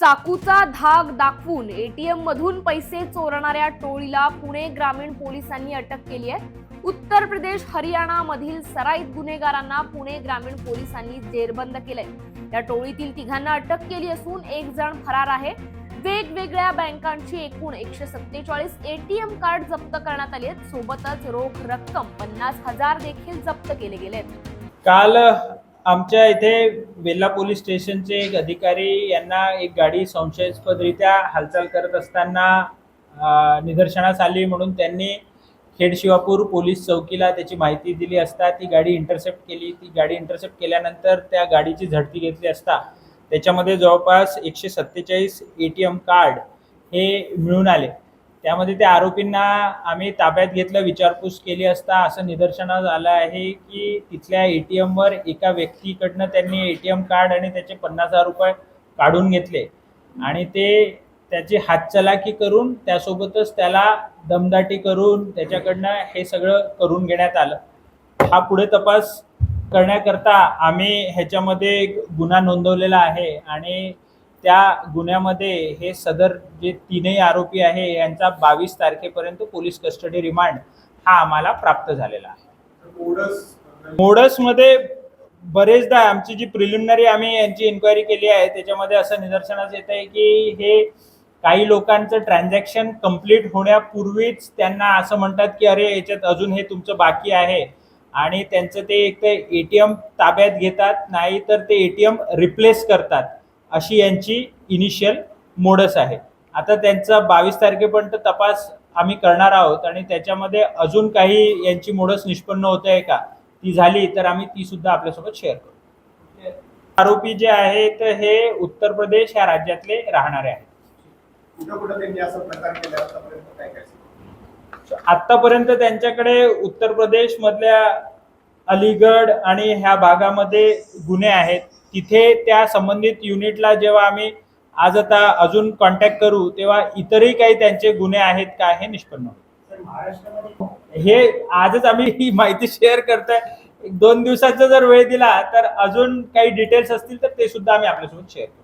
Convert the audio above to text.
चाकूचा धाक दाखवून एटीएम मधून पैसे चोरणाऱ्या टोळीला पुणे ग्रामीण पोलिसांनी अटक केली आहे. उत्तर प्रदेश हरियाणा मधील सराईत गुन्हेगारांना पुणे ग्रामीण पोलिसांनी जेरबंद केलंय. या टोळीतील तिघांना अटक केली असून एक जण फरार आहे. वेगवेगळ्या बँकांची एकूण एकशे सत्तेचाळीस एटीएम कार्ड जप्त करण्यात आली आहेत. सोबतच रोख रक्कम पन्नास हजार देखील जप्त केले गेले काल आमच्या इथे वेल्हा पोलीस स्टेशनचे एक अधिकारी यांना एक गाडी संशयास्पदरित्या हालचाल करत असताना निदर्शनास आली म्हणून त्यांनी खेड शिवापूर पोलीस चौकीला त्याची माहिती दिली असता ती गाडी इंटरसेप्ट केली. ती गाडी इंटरसेप्ट केल्यानंतर त्या गाडीची झडती घेतली असता त्याच्यामध्ये जवळपास एकशे सत्तेचाळीस ए टी एम कार्ड हे मिळून आले. त्यामध्ये त्या आरोपींना आम्ही ताब्यात घेतलं विचारपूस केली असता असं निदर्शनास आलं आहे की तिथल्या ए टी एमवर एका व्यक्तीकडनं त्यांनी ए टी एम कार्ड आणि त्याचे पन्नास हजार रुपये काढून घेतले. आणि ते त्याची हातचलाकी करून त्यासोबतच त्याला दमदाटी करून त्याच्याकडनं हे सगळं करून घेण्यात आलं. हा पुढे तपास करण्याकरता आम्ही ह्याच्यामध्ये गुन्हा नोंदवलेला आहे आणि त्या गुन्ह्यामध्ये हे सदर जे तीनही आरोपी आहे यांचा बावीस तारखेपर्यंत पोलीस कस्टडी रिमांड हा आम्हाला प्राप्त झालेला आहे. मोडसमध्ये बरेचदा आमची जी प्रिलिमिनरी आम्ही यांची इन्क्वायरी केली आहे त्याच्यामध्ये असं निदर्शनास येत आहे की हे काही लोकांचं ट्रान्झॅक्शन कंप्लीट होण्यापूर्वीच त्यांना असं म्हणतात की अरे याच्यात अजून हे तुमचं बाकी आहे. आणि त्यांचं ते एक तर ए टी एम ताब्यात घेतात नाही तर ते ए टी एम रिप्लेस करतात. अशी यांची इनिशियल मोडस आहे. आता त्यांचा बावीस तारखेपर्यंत तपास आम्ही करणार आहोत आणि त्याच्यामध्ये अजून काही यांची मोडस निष्पन्न होत आहे का? ती झाली तर आम्ही ती सुद्धा आपल्यासोबत शेअर करू. आरोपी जे आहेत हे उत्तर प्रदेश या राज्यातले राहणारे आहेत. आतापर्यंत आतापर्यंत त्यांच्याकडे उत्तर प्रदेश मधल्या अलीगड आणि ह्या भागामध्ये गुन्हे आहेत. तिथे त्या संबंधित युनिटला जेव्हा आम्ही आज आता अजून कॉन्टॅक्ट करू तेव्हा इतरही काही त्यांचे गुन्हे आहेत का हे निष्पन्न हे आजच आम्ही ही माहिती शेअर करतोय. दोन दिवसाचा जर वेळ दिला तर अजून काही डिटेल्स असतील तर ते सुद्धा आम्ही आपल्यासोबत शेअर करू.